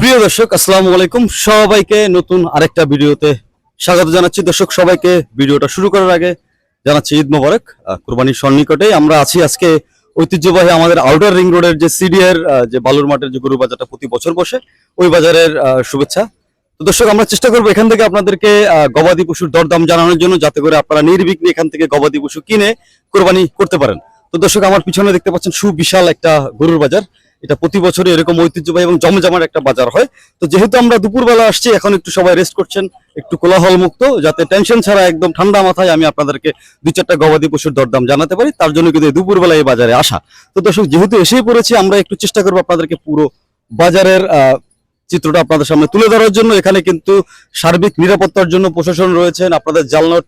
প্রিয় দর্শক, আসসালামু আলাইকুম। সবাইকে নতুন আরেকটা ভিডিওতে স্বাগত জানাচ্ছি। দর্শক, সবাইকে ভিডিওটা শুরু করার আগে জানাচ্ছি ঈদ মোবারক কুরবানির সন্নিকটে আমরা আছি আজকে ঐতিহ্যবাহী আমাদের আউটার রিং রোডের যে সিডিআর যে বালুর মাঠের যে গরু বাজারটা প্রতি বছর বসে, ওই বাজারের শুভেচ্ছা। তো দর্শক, আমরা চেষ্টা করব এখান থেকে আপনাদেরকে গবাদি পশুর দরদাম জানানোর জন্য যাতে করে আপনারা নির্বিঘ্নে এখান থেকে গবাদি পশু কিনে কোরবানি করতে পারেন। তো দর্শক, আমার পিছনে দেখতে পাচ্ছেন সুবিশাল একটা গরুর বাজার। এটা প্রতি বছরই এরকম ঐতিহ্যবাহী এবং জমজমার একটা বাজার হয়। তো যেহেতু আমরা দুপুরবেলা আসছি, এখন একটু সবাই রেস্ট করছেন, একটু কোলাহল মুক্ত যাতে টেনশন ছাড়া একদম ঠান্ডা মাথায় আমি আপনাদেরকে দুই চারটা গবাদি পশুর দরদাম জানাতে পারি। তার জন্য কিন্তু দুপুরবেলা এই বাজারে আসা। তো দর্শক, যেহেতু এসেই পড়েছি, আমরা একটু চেষ্টা করব আপনাদেরকে পুরো বাজারের চিত্রটা আপনাদের সামনে তুলে ধরার জন্য। এখানে কিন্তু সার্বিক নিরাপত্তার জন্য প্রশাসন রয়েছেন, আপনাদের জালনোট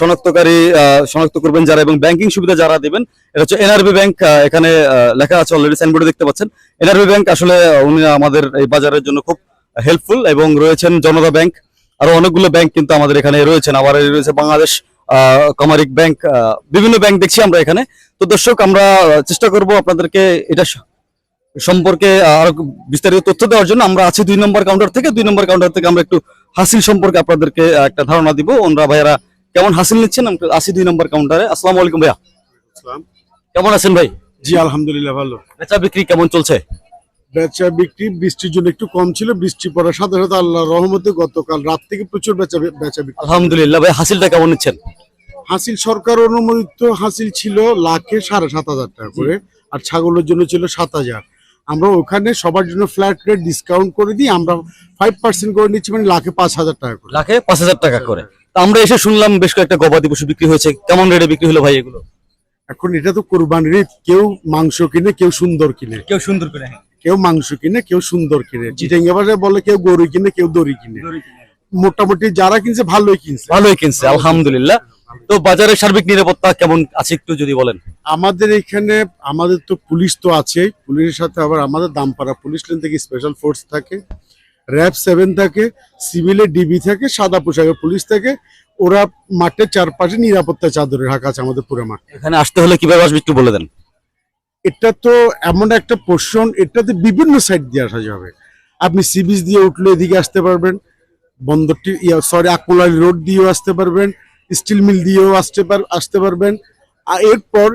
শনাক্তকারী শনাক্ত করবেন যারা এবং ব্যাংকিং সুবিধা যারা দেবেন, এটা হচ্ছে এনআরবি ব্যাংক এখানে লেখা আছে অলরেডি সাইনবোর্ডে দেখতে পাচ্ছেন। এনআরবি ব্যাংক আসলে উনি আমাদের এই বাজারের জন্য খুব হেল্পফুল এবং রয়েছেন জনতা ব্যাংক আরও অনেকগুলো ব্যাংক কিন্তু আমাদের এখানে রয়েছেন। আবার রয়েছে বাংলাদেশ কমারিক ব্যাংক বিভিন্ন ব্যাংক দেখছি আমরা এখানে। তো দর্শক, আমরা চেষ্টা করব আপনাদেরকে এটা সম্পর্কে আরও বিস্তারিত তথ্য দেওয়ার জন্য। আমরা আছি দুই নম্বর কাউন্টার থেকে। দুই নম্বর কাউন্টার থেকে আমরা একটু হাসিল সম্পর্কে আপনাদেরকে একটা ধারণা দিব। ওনরা, ভাইয়ারা কেমন হাসিল নিচ্ছেন? আছি দুই নম্বর কাউন্টারে আসসালামু আলাইকুম ভাইয়া। কেমন আছেন ভাই? জি আলহামদুলিল্লাহ ভালো। বেচা বিক্রি কেমন চলছে? বেচা বিক্রি বৃষ্টির জন্য একটু কম ছিল। বৃষ্টি পড়ার সাথে সাথে আল্লাহ রহমতে গতকাল রাত থেকে প্রচুর বেচা বেচা বিক্রি। আলহামদুলিল্লাহ ভাই হাসিলটা কেমন নিচ্ছেন? হাসিল সরকার অনুমোদিত হাসিল ছিল লাখে সাড়ে সাত হাজার টাকা করে আর ছাগলের জন্য ছিল সাত হাজার। আমরা ওখানে সবার জন্য ফ্ল্যাট রেট ডিসকাউন্ট করে দিই আমরা ফাইভ পার্সেন্ট করে নিচ্ছি মানে লাখে পাঁচ হাজার টাকা করে। লাখে পাঁচ হাজার টাকা করে। আমরা এসে শুনলাম বেশ কয়েকটা গবাদি পশু বিক্রি হয়েছে। কেমন রেটে বিক্রি হলো ভাই এগুলো? এখন এটা তো কোরবানির ঈদ। কেউ মাংস কিনে কেউ সুন্দর কিনে। কেউ সুন্দর করে কেউ মাংস কিনে কেউ সুন্দর কিনে। চিটেঙ্গা ভাষায় বলে কেউ গরু কিনে কেউ দড়ি কিনে। মোটামুটি যারা কিনছে ভালোই কিনছে। ভালোই কিনছে আলহামদুলিল্লাহ। তো বাজারের সার্বিক নিরাপত্তা কেমন আছে একটু যদি বলেন? আমাদের এখানে আমাদের তো পুলিশ তো আছে পুলিশের সাথে আবার আমাদের দামপাড়া পুলিশ লাইন থেকে স্পেশাল ফোর্স থাকে। র্যাব সেভেন থাকে সিভিলে ডিবি থাকে সাদা পোশাকের পুলিশ থাকে ওরা মাঠের চারপাশে নিরাপত্তা চাদরে রাখা আছে আমাদের পুরো মাঠ। এখানে আসতে হলে কীভাবে আসবে একটু বলে দেন। এটা তো এমন একটা পোর্শন এটাতে বিভিন্ন সাইড দিয়ে আসা যাবে। আপনি সিবিচ দিয়ে উঠলে এদিকে আসতে পারবেন বন্দরটি সরি আকমলারি রোড দিয়েও আসতে পারবেন স্টিল মিল দিয়েও আসতে পার আসতে পারবেন। আর এরপর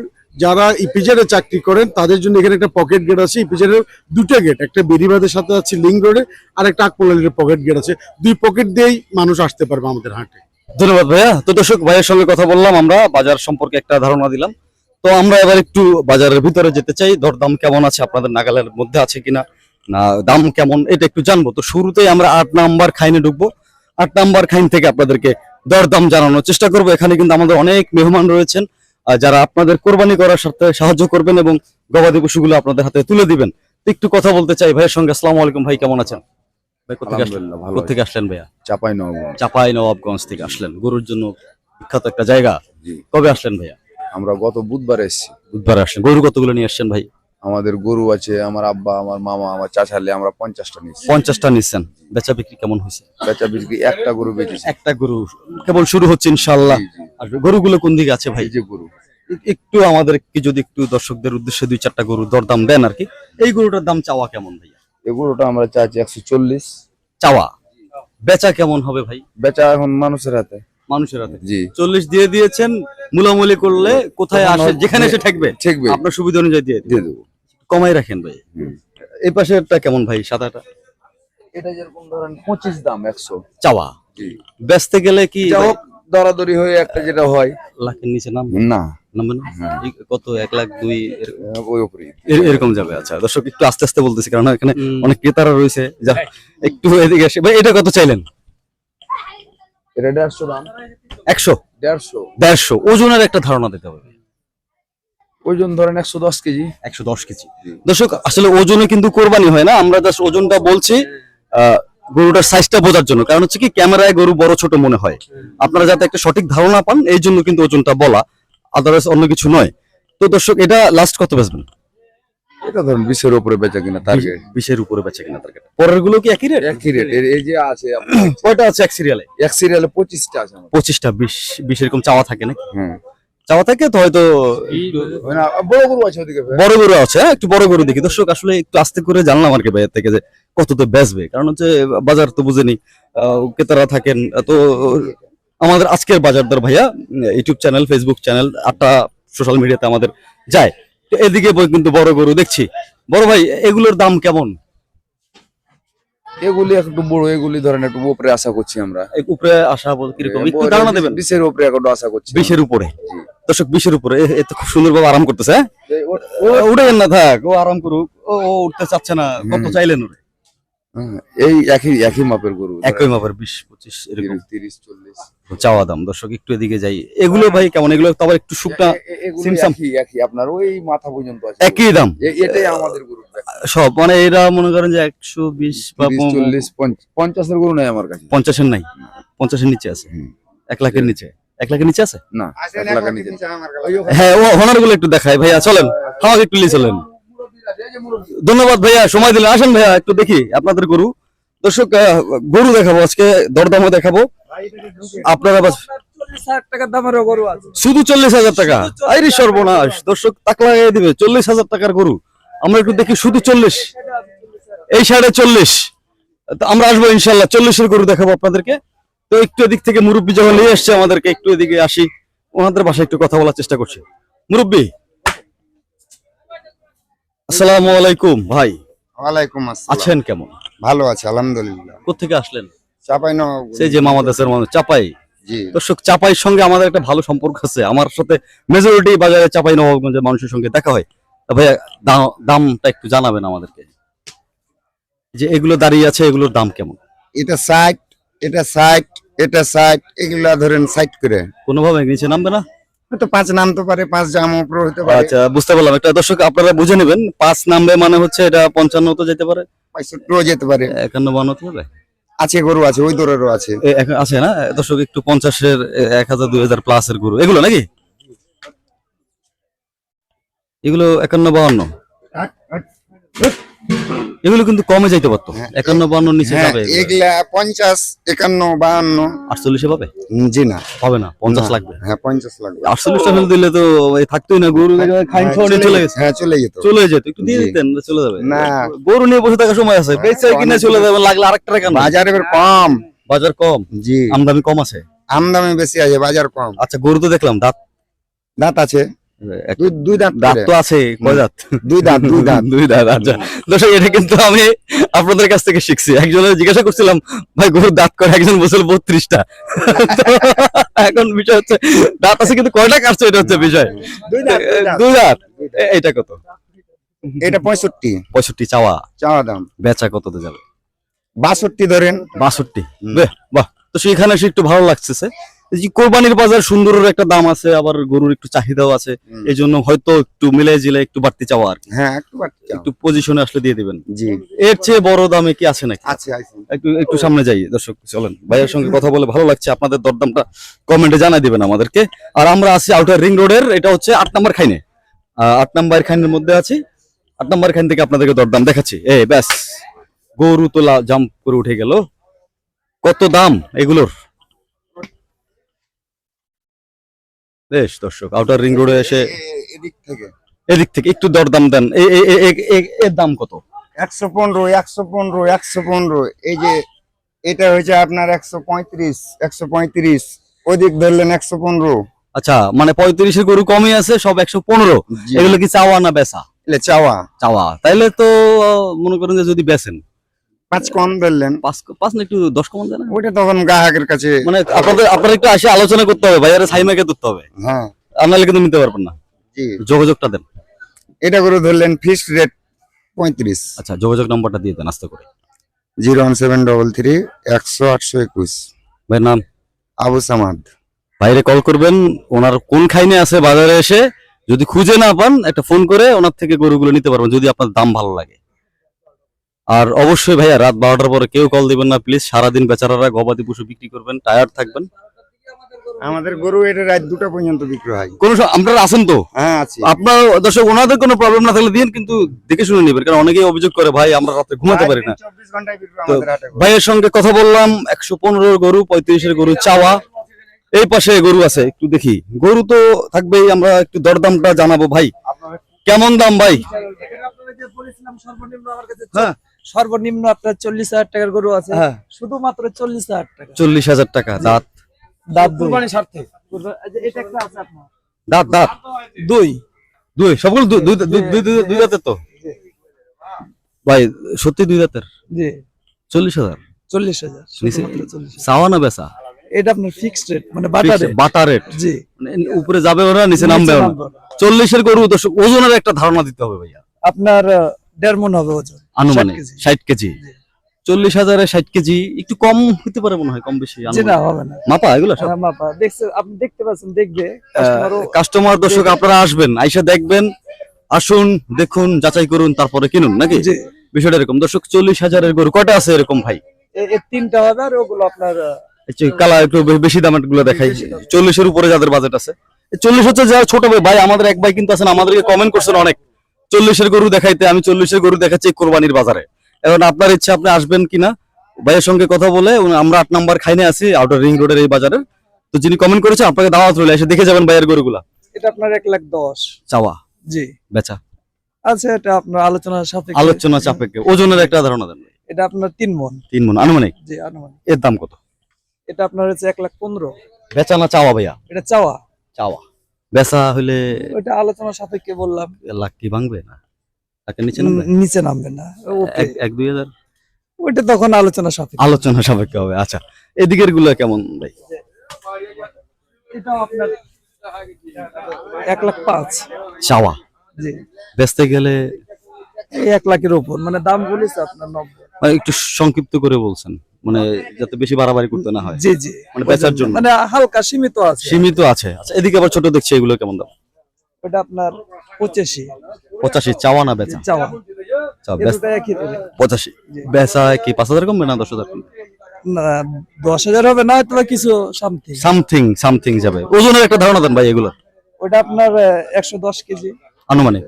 যারা ইপিজারে চাকরি করেন, তাদের জন্য এখানে একটা পকেট গেট আছে। ইপিজারের দুটো গেট একটা বেরিবাদের সাথে আছে লিঙ্ক রোডে আর একটা আকমলারির পকেট গেট আছে। দুই পকেট দিয়েই মানুষ আসতে পারবে আমাদের হাটে। ধন্যবাদ ভাইয়া। তো দর্শক, ভাইয়ের সঙ্গে কথা বললাম আমরা, বাজার সম্পর্কে একটা ধারণা দিলাম। তো আমরা এবার একটু বাজারের ভিতরে যেতে চাই। দরদাম কেমন আছে? আপনাদের নাগালের মধ্যে আছে কিনা? না, দাম কেমন? এটা একটু জানব। তো শুরুতেই আমরা আট নাম্বার খাইনে ঢুকবো। আট নাম্বার খাইন থেকে আপনাদেরকে দরদাম জানানোর চেষ্টা করব। এখানে কিন্তু আমাদের অনেক মেহমান রয়েছেন। যারা আপনাদের কোরবানি করার সাথে সাহায্য করবেন এবং গবাদি পশুগুলো আপনাদের হাতে তুলে দিবেন। একটু কথা বলতে চাই ভাইয়ের সঙ্গে। আসসালামু আলাইকুম ভাই কেমন আছেন? ভাই কোথেকে আসলেন? ভাইয়া? চাপাই নবাবগঞ্জ। চাপাই নবাবগঞ্জ থেকে আসলেন। গরুর জন্য বিখ্যাত একটা জায়গা। কবে আসলেন ভাইয়া? আমরা গত বুধবার এসেছি। বুধবার আসলেন। গরু কতগুলো নিয়ে আসছেন ভাই? আমাদের গরু আছে আমার আব্বা আমার মামা আমার চাচালে আমরা পঞ্চাশটা নিচ্ছি। পঞ্চাশটা নিচ্ছেন। বেচা বিক্রি কেমন হয়েছে? বেচা বিক্রি একটা গরু বেচেছি। একটা গরু কেবল শুরু হচ্ছে ইনশাল্লাহ। আর গরুগুলো কোন দিকে আছে ভাই? যে গরু। একটু আমাদের কি যদি একটু দর্শকদের উদ্দেশ্যে দুই চারটা গরু দরদাম দেন আর কি এই গরুটার দাম চাওয়া কেমন ভাইয়া এই গরুটা আমরা চাচ্ছি একশো চল্লিশ। চাওয়া। বেচা কেমন হবে ভাই? বেচা এখন মানুষের হাতে। মানুষের হাতে। জি। চল্লিশ দিয়ে দিয়েছেন মুলামুলি করলে কোথায় আসে? যেখানে এসে ঠেকবে। ঠেকবে। আপনার সুবিধা অনুযায়ী দিয়ে দিয়ে দেবো। কমাই রাখেন ভাই। এই পাশেরটা কেমন ভাই সাদাটা? এটা যেরকম ধরেন পঁচিশ দাম একশো। চাওয়া? জি। বেচতে গেলে কি দরাদরি হয়ে একটা যেটা হয়। লাখের নিচে নাম না। হ্যাঁ। কত এক লাখ দুই এর- ওই উপরে এর- এরকম যাবে। আচ্ছা দর্শক একটু আস্তে আস্তে বলতেছি কারণ এখানে অনেক ক্রেতারা রয়েছে। যা একটু এদিকে আসে। ভাই এটা কত চাইলেন? এটা দেড়শো দাম। একশো? দেড়শো। দেড়শো। ওজনের একটা ধারণা দিতে হবে। ওজন ধরেন একশো দশ কেজি। একশো দশ কেজি। দর্শক আসলে ওজনে কিন্তু কোরবানি হয় না আমরা জাস্ট ওজনটা বলছি গরুটার সাইজটা বোঝার জন্য। কারণ হচ্ছে কি ক্যামেরায় গরু বড় ছোট মনে হয়। আপনারা যাতে একটা সঠিক ধারণা পান এই জন্য কিন্তু ওজনটা বলা আদারওয়াইজ অন্য কিছু নয়। তো দর্শক এটা লাস্ট কত বেচবেন? এটা ধরেন বিশের উপরে বেচা কিনা টার্গেট বিশের উপরে বেচে কিনা টার্গেট পরেরগুলো কি একই রেট একই রেট এই যে আছে কয়টা আছে এক সিরিয়ালে এক সিরিয়ালে পঁচিশটা আছে পঁচিশটা বিশ বিশ এরকম চাওয়া থাকে নাকি? হ্যাঁ। চাওয়া থেকে তো হয়তো বড় গরু আছে ওদিকে বড় গরু আছে হ্যাঁ একটু বড় গরু দেখি। দর্শক আসলে একটু আস্তে করে জানলাম আর কি ভাইয়ের থেকে যে কত তো বেচবে। কারণ হচ্ছে বাজার তো বুঝেনি। ক্রেতারা থাকেন তো আমাদের আজকের বাজার দর ভাইয়া ইউটিউব চ্যানেল ফেসবুক চ্যানেল আটটা সোশ্যাল মিডিয়াতে আমাদের যায়। এদিকে কিন্তু বড় গরু দেখছি। বড় ভাই এগুলোর দাম কেমন? এগুলি একটু বড় এগুলি ধরেন একটু উপরে আশা করছি আমরা। উপরে আশা বল কীরকম? একটু ধারণা দেবেন? বিশের উপরে একটু আশা করছি বিশের উপরে? দর্শক বিশের উপরে। এ- এ তো খুব সুন্দরভাবে আরাম করতেছে হ্যাঁ? ও উঠে না থাক। ও আরাম করুক। ও ও উঠতে চাচ্ছে না। কত। চাইলেন ওরে? হ্যাঁ, এই একই একই মাপের গরু। একই মাপের বিশ পঁচিশ এরকম। তিরিশ চল্লিশ। চাওয়া দাম। দর্শক একটু এদিকে যাই। এগুলো ভাই কেমন? এগুলো তো আবার একটু শুকনা সিমসাম। একই আপনার ওই মাথা পর্যন্ত আছে। একই দাম? এটাই আমাদের গরু। সব মানে এরা মনে করেন যে একশো বিশ বা তিরিশ পম- চল্লিশ পঞ্চ- পঞ্চাশের গরু নাই আমার কাছে। পঞ্চাশের নাই। পঞ্চাশের নিচে আছে। হুম। এক লাখের নিচে। এক লাখের নিচে আছে? না এক লাখের নিচে। হ্যাঁ ও হনারগুলো একটু দেখাই। ভাইয়া চলেন। আমাকে একটু নিয়ে চলেন। ধন্যবাদ ভাইয়া সময় দিলেন। আসেন ভাইয়া একটু দেখি আপনাদের গরু। দর্শক গরু দেখাবো আজকে দরদামও দেখাবো। আপনারা বাস শুধু চল্লিশ হাজার টাকা? আইরি সর্বনাশ। দর্শক টাকা লাগিয়ে দিবে। চল্লিশ হাজার টাকার গরু। আমরা একটু দেখি শুধু চল্লিশ। এই সাড়ে চল্লিশ। আমরা আসব ইনশাল্লাহ। চল্লিশের গরু দেখাবো আপনাদেরকে। তো একটু এদিক থেকে মুরব্বী যখন নিয়ে আসছে আমাদেরকে একটু এদিকে আসি। ওনাদের বাসায় একটু কথা বলার চেষ্টা করছি। মুরব্বী। আসসালামু আলাইকুম ভাই। ওয়ালাইকুম আসসালাম। আছেন কেমন? ভালো আছে আলহামদুলিল্লাহ। কোথেকে আসলেন? চাপাই ন সেই যে মামাদাসের মানুষ চাপাই। জি। দর্শক চাপাইয়ের সঙ্গে আমাদের একটা ভালো সম্পর্ক আছে। আমার সাথে মেজরিটি বাজারে চাপাই নবাবগঞ্জের মানুষের সঙ্গে দেখা হয়। ভাইয়া দামটা একটু জানাবেন আমাদেরকে। যে এগুলো দাঁড়িয়ে আছে এগুলোর দাম কেমন? এটা সাইট এটা সাইট এটা সাইট এগুলা ধরেন সাইট করে। কোনোভাবে নিচে নামবে না? হয়তো পাঁচ নামতে পারে পাঁচ জাম উপরে হতে পারে। আচ্ছা বুঝতে পারলাম। একটা দর্শক আপনারা বুঝে নেবেন পাঁচ নামবে মানে হচ্ছে এটা পঞ্চান্ন তো যেতে পারে। পঁয়ষট্টিও যেতে পারে। একান্ন বান্ন হতে পারে আছে গরু আছে ওই দরেরও আছে। এ, এক- আছে না? দর্শক একটু পঞ্চাশের এক হাজার দুই হাজার প্লাস এর গরু। এগুলো নাকি? এগুলো একান্ন বাহান্ন। এগুলো। কিন্তু কমে যাইতে পারতো। হ্যাঁ, একান্ন বান্ন নিচে হ্যাঁ যাবে এগুলা। পঞ্চাশ একান্ন বাহান্ন। আটচল্লিশে পাবে? জি না। হবে না পঞ্চাশ লাগবে। হ্যাঁ পঞ্চাশ লাগবে। আটচল্লিশটা ফেল দিলে তো থাকতোই না গরু খাইন হ্যাঁ, খাওয়া নিয়ে চলে গেছে। হ্যাঁ চলে যেত। চলে যেত একটু দিয়ে। দিতেন চলে যাবে। না। গরু নিয়ে বসে থাকার সময় আছে বেচে কিনে চলে যাবে লাগলে আরেকটা টাকা না বাজারে এবার কম। বাজার কম? জি। আমদানি কম আছে? আমদামি বেশি আছে বাজার কম। আচ্ছা গরু তো দেখলাম দাঁত। দাঁত আছে। দুই দুই দাঁত দাঁত তো আছে কয় দাঁত? দুই দাঁত দুই দাঁত। দুই দাঁত আচ্ছা। দর্শক এটা কিন্তু আমি আপনাদের কাছ থেকে শিখছি। একজনের জিজ্ঞাসা করছিলাম ভাই গরুর দাঁত করে একজন বলছিল বত্রিশটা। এখন বিষয় হচ্ছে দাঁত আছে কিন্তু কয়টা কাটছে? এটা হচ্ছে বিষয়। দুই দাঁত দুই দাঁত। দুই দাঁত? এ- এইটা কত? এটা পঁয়ষট্টি। পঁয়ষট্টি চাওয়া। চাওয়া দাম। বেচা কততে যাবে? বাষট্টি ধরেন। বাষট্টি। বেহ তো সেখানে এসে একটু ভালো যে কোরবানির বাজার সুন্দরের একটা দাম আছে আবার গরুর একটু চাহিদাও আছে। এই জন্য হয়তো একটু মিলে জিলে একটু বাড়তি চাওয়া আর। হ্যাঁ একটু একটু পজিশনে আসলে দিয়ে দিবেন। জি। এর চেয়ে বড় দামে কি আছে নাকি? আছে একটু একটু সামনে যাই দর্শক চলেন। ভাইয়ের সঙ্গে কথা বলে ভালো লাগছে আপনাদের দরদামটা কমেন্টে জানাই দিবেন আমাদেরকে। আর আমরা আছি আউটার রিং রোডের এটা হচ্ছে আট নাম্বার খাইনে। আহ, আট নাম্বার খাইনের মধ্যে আছি। আট নাম্বার খাইন থেকে আপনাদেরকে দরদাম দেখাচ্ছি। এ ব্যাস গরু তোলা জাম্প করে উঠে গেল। কত দাম এগুলোর? বেশ দর্শক আউটার রিং রোডে এসে এদিক থেকে। এদিক থেকে একটু দরদাম দেন। এর দাম কত? একশো পনেরো একশো পনেরো একশো পনেরো। এই যে এটা হয়েছে আপনার একশো পঁয়ত্রিশ একশো পঁয়ত্রিশ। ওদিক ধরলেন একশো পনেরো। আচ্ছা মানে পঁয়ত্রিশের গরু কমই আছে সব একশো পনেরো। এগুলো কি চাওয়া না বেচা? চাওয়া। চাওয়া। তাইলে তো মনে করেন যে যদি বেচেন। পাঁচ কম ধরলেন পাঁচ পাঁচ না একটু দশ কমান দেন ওটা তখন গ্রাহকের কাছে মানে আপনাদের আপনার একটু আসে আলোচনা করতে হবে ভাইয়ারে সাইমাকে ধরতে হবে। হ্যাঁ। আপনারা কিন্তু নিতে পারবেন না। জি। যোগাযোগটা দেন। এটা করে ধরলেন ফিক্সড রেট পঁয়ত্রিশ। আচ্ছা যোগাযোগ নাম্বারটা দিয়ে দেন আস্তে করে। Zero one seven double three একশো আটশো একুশ। ভাইয়ের নাম? আবু সামাদ। বাইরে কল করবেন ওনার কোন খাইনে আছে বাজারে এসে যদি খুঁজে না পান একটা ফোন করে ওনার থেকে গরুগুলো নিতে পারবেন যদি আপনার দাম ভালো লাগে। আর অবশ্যই ভাইয়া রাত বারোটার পরে কেউ কল দিবেন না প্লিজ সারাদিন বেচারারা গবাদি পশু বিক্রি করবেন টায়ার থাকবেন। আমাদের গরু এটা রাত দুটা পর্যন্ত বিক্রি হয়। কোন আপনারা আছেন তো? হ্যাঁ আছে। আপনার দর্শক ওনাদের কোনো প্রবলেম না থাকলে দিন কিন্তু দেখে শুনে নেবেন কারণ অনেকেই অভিযোগ করে ভাই আমরা রাতে ঘুমাতে পারি না। ভাইয়ের সঙ্গে কথা বললাম একশো পনেরো গরু পঁয়ত্রিশের গরু চাওয়া। এই পাশে গরু আছে একটু দেখি। গরু তো থাকবেই আমরা একটু দরদামটা জানাব ভাই। কেমন দাম ভাই? হ্যাঁ। সর্বনিম্ন আপনার চল্লিশ হাজার টাকার গরু আছে। হ্যাঁ। শুধুমাত্র চল্লিশ হাজার টাকা। চল্লিশ হাজার টাকা দাঁত। দাঁত কুরবানি স্বার্থে। কুরবা- এই যে এটা একটা আছে আপনার। দাঁত দাঁত। দুই। দুই সবগুলো দুই দাঁতের তো? ভাই সত্যি দুই দাঁতের? জি। চল্লিশ হাজার? চল্লিশ হাজার চল্লিশ হাজার। চাওয়া না বেচা? এটা আপনার ফিক্সড রেট মানে বাটার রেট বাটা রেট জি। উপরে যাবে ওরা নিচে নামবে। চল্লিশের গরু দর্শক ওজনের একটা ধারণা দিতে হবে ভাইয়া। আপনার দেড় মন হবে ওজন। আনুমানিক ষাট কেজি। চল্লিশ হাজারে ষাট কেজি একটু কম হতে পারে মনে হয় কম বেশি না হবে না। মাপা এগুলো হ্যাঁ, মাপা। দেখছে আপনি দেখতে পাচ্ছেন দেখবে কাস্টমার দর্শক আপনারা আসবেন আইসা দেখবেন আসুন দেখুন যাচাই করুন তারপরে কিনুন নাকি? বিষয়টা এরকম। দর্শক চল্লিশ হাজারের গরু কটা আছে এরকম ভাই? তিনটা হবে আর ওগুলো আপনার কালা একটু বেশি দামেরগুলো দেখাই। চল্লিশের উপরে যাদের বাজেট আছে। চল্লিশ হচ্ছে যারা ছোট ভাই ভাই আমাদের এক ভাই কিন্তু আছেন আমাদেরকে কমেন্ট করছেন অনেক। চল্লিশের গরু দেখাইতে আমি চল্লিশের গরু দেখাচ্ছি কোরবানির বাজারে। এখন আপনার ইচ্ছা আপনি আসবেন কিনা? ভাইয়ের সঙ্গে কথা বলে আমরা আট নাম্বার খাইনে আছি আউটার রিং রোডের এই বাজারে তো যিনি কমেন্ট করেছে আপনাকে দাওয়াত রইলে এসে দেখে যাবেন ভাইয়ের গরুগুলা। এটা আপনার এক লাখ দশ। চাওয়া? জি। বেচা? আচ্ছা এটা আপনার আলোচনা সাপেক্ষে। আলোচনা চাপেকে ওজনের একটা ধারণা দেন এটা আপনার তিন মন। তিন মন। আনুমানিক? জি আনুমানিক। এর দাম কত? এটা আপনার হচ্ছে এক লাখ পনেরো। বেচা না চাওয়া ভাইয়া? এটা চাওয়া। চাওয়া। বেচা হইলে ওইটা আলোচনা সাপেক্ষে বললাম। লাখ কি ভাঙবে না? তাকে নিচে নামবে? নিচে নামবে না। এক- দুই হাজার? ওইটা তখন আলোচনা সাপেক্ষে। আলোচনা সাপেক্ষে হবে আচ্ছা। এদিকেরগুলো কেমন ভাই? এটাও আপনার এক লাখ পাঁচ। চাওয়া? জি। বেচতে গেলে এক লাখের উপর মানে দাম বলেছে আপনার নব্বই। মানে একটু সংক্ষিপ্ত করে বলছেন। মানে যাতে বেশি বাড়াবাড়ি করতে না হয়। জি জি। মানে বেচার জন্য। মানে হালকা সীমিত আছে। সীমিত আছে। আচ্ছা এদিকে আবার ছোট দেখছি এগুলো কেমন দাম? ওটা আপনার পঁচাশি। পঁচাশি চাওয়া। না বেচা চাওয়া। পঁচাশি। বেচা কি পাঁচ হাজার কমবে না দশ হাজার কমবে? না দশ হাজার হবে না হয়তো কিছু সামথিং সামথিং সামথিং যাবে। ওজনের একটা ধারণা দেন ভাই এগুলো। ওটা আপনার একশো দশ কেজি। আনুমানিক।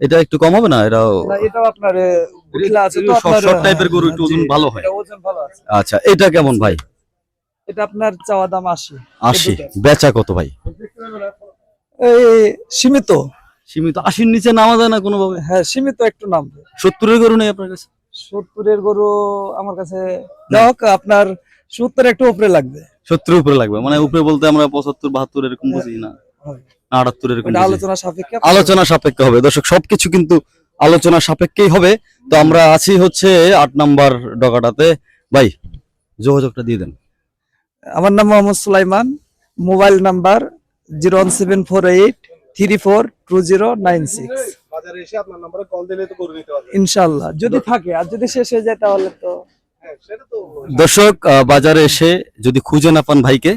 এটা একটু কম হবে না? এটাও না এটাও আপনার আহ, আছে তো আপনার শর্ট টাইপের গরু একটু ওজন ভালো হয়। ওজন ভালো আছে। আচ্ছা এটা কেমন ভাই? এটা আপনার চাওয়া দাম আশি। আশি। এই দুটো। বেচা কত ভাই? এই সীমিত। সীমিত। আশির নিচে নামা যায় না কোনোভাবে? হ্যাঁ সীমিত একটু নামবে সত্তরের গরু নেই আপনার কাছে? সত্তরের গরু আমার কাছে যাক আপনার সত্তর একটু উপরে লাগবে। সত্তরের উপরে লাগবে। মানে উপরে বলতে আমরা পঁচাত্তর বাহাত্তর এরকম বুঝি না? হয়। আটাত্তর এরকম আলোচনা সাপেক্ষে। আলোচনা সাপেক্ষে হবে। দর্শক সবকিছু কিন্তু আলোচনা সাপেক্ষেই হবে। তো আমরা আছি হচ্ছে আট নাম্বার ডগাটাতে। ভাই যোগাযোগটা দিয়ে দেন। আমার নাম Mohammad Sulaiman mobile number zero one seven four eight three four two zero nine six. বাজারে এসে আপনার নাম্বারে কল দিলে তো করে নিতে পারবেন। ইনশাল্লাহ যদি থাকে আর যদি শেষ হয়ে যায় তাহলে তো দর্শক বাজারে এসে যদি খুঁজে না পান ভাইকে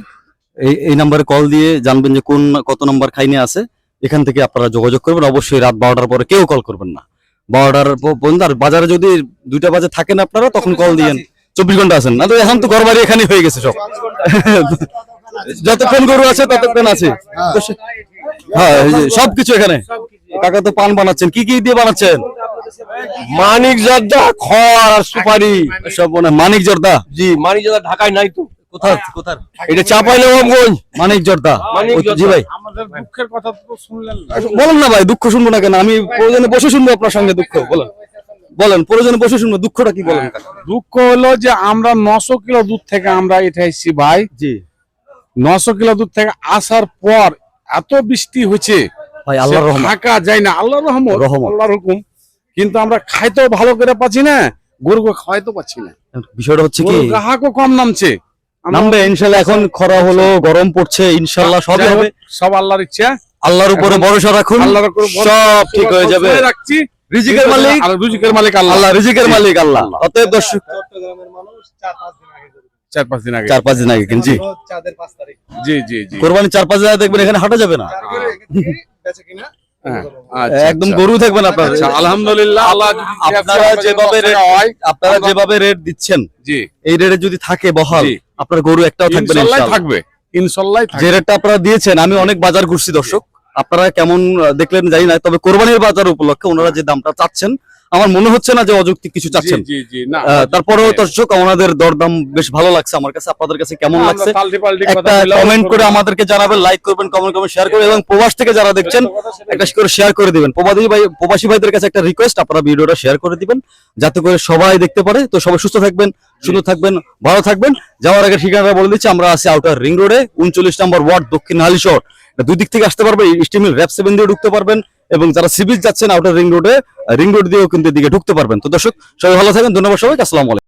এই এই নাম্বারে কল দিয়ে জানবেন যে কোন কত নাম্বার খাইনে আছে। এখান থেকে আপনারা যোগাযোগ করবেন। অবশ্যই রাত বারোটার পরে কেউ কল করবেন না। বারোটার পর্যন্ত আর বাজারে যদি দুইটা বাজে থাকেন আপনারা তখন কল দিয়েন। চব্বিশ ঘণ্টা আছেন না? তো এখন তো ঘর বাড়ি এখানে হয়ে গেছে সব। যতক্ষণ গরু আছে ততক্ষণ আছে। হ্যাঁ সবকিছু এখানে। কাকা তো পান বানাচ্ছেন। কি কি দিয়ে বানাচ্ছেন? মানিক জর্দা খড় আর সুপারি। সব মানিক জর্দা জি মানিক জর্দা ঢাকায় নাই তো। কোথায় কোথায় এটা চাপাই মানিক জর্দা মানিক ওই তো- জি ভাই। আমাদের দুঃখের কথা তো শুনলেন না। বলেন না ভাই দুঃখ শুনব না কেন? আমি প্রয়োজনে বসে শুনব আপনার সঙ্গে দুঃখ বলেন। বলেন প্রয়োজনে বসে শুনব দুঃখটা কি বলেন দুঃখ হলো যে আমরা নশো কিলো দূর থেকে আমরা এটা এসেছি ভাই। জি। নশো কিলো দূর থেকে আসার পর এত বৃষ্টি হয়েছে ভাই আল্লাহর থাকা যায় না। আল্লাহর রহমত। আল্লাহর হুকুম। কিন্তু আমরা খাইতেও ভালো করে পাচ্ছি না গরুকে খাওয়াইতে পাচ্ছি না। বিষয়টা হচ্ছে কি? গরু গ্রাহকও কম নামছে। নামবে ইনশাল্লাহ এখন খরা হলো গরম পড়ছে ইনশাল্লাহ সবই হবে। সব আল্লাহর ইচ্ছা। আল্লাহর উপরে ভরসা রাখুন সব ঠিক হয়ে যাবে। রাখছি রিজিকের মালিক। আর রিজিকের মালিক আল্লাহ। আল্লাহ রিজিকের মালিক আল্লাহ। অতএব দর্শক চট্টগ্রামের মানুষ চার পাঁচ দিন আগে চার পাঁচ দিন আগে। চার পাঁচ দিন আগে কিন জি। চাঁদের পাঁচ তারিখ। জি জি জি। কোরবানি চার পাঁচ দিন আগে দেখবেন এখানে হাঁটা যাবে না। হ্যাঁ, আচ্ছা, একদম আচ্ছা। গরু থাকবেন আপনার। আচ্ছা, আলহামদুলিল্লাহ আল্লাহ আপনারা যেভাবে রেট হয় আপনারা যেভাবে রেট দিচ্ছেন জি। এই রেটে যদি থাকে বহাল। আপনার গরু একটাও থাকবে না। থাকবে। ইনশাল্লাহ যে রেটটা আপনারা দিয়েছেন আমি অনেক বাজার ঘুরছি দর্শক। আপনারা কেমন দেখলেন জানি না তবে কোরবানির বাজার উপলক্ষে ওনারা যে দামটা চাচ্ছেন আমার মনে হচ্ছে না যে অযৌক্তিক কিছু চাচ্ছেন। তারপরেও দর্শক আমাদের দরদাম বেশ ভালো লাগছে আমার কাছে। আপনাদের কাছে কেমন লাগছে? একটা কমেন্ট করে আমাদেরকে জানাবেন লাইক করবেন কমেন্ট করবেন শেয়ার করবেন এবং প্রবাস থেকে যারা দেখছেন একটা করে শেয়ার করে দিবেন। প্রবাসী ভাই প্রবাসী ভাইদের কাছে একটা রিকোয়েস্ট আপনারা ভিডিওটা শেয়ার করে দিবেন যাতে করে সবাই দেখতে পারে। তো সবাই সুস্থ থাকবেন সুন্দর থাকবেন ভালো থাকবেন। যাওয়ার আগে ঠিকানাটা বলে দিচ্ছি আমরা আছি আউটার রিং রোডে উনচল্লিশ নম্বর ওয়ার্ড দক্ষিণ হালিশহর দুই দিক থেকে আসতে পারবে স্টিমিল র্যাপ সেভেন দিয়ে ঢুকতে পারবেন। এবং যারা সিভিল যাচ্ছেন আউটার রিং রোডে রিং রোড দিয়েও কিন্তু এদিকে ঢুকতে পারবেন। তো দর্শক, সবাই ভালো থাকেন, ধন্যবাদ সবাইকে, আসসালামু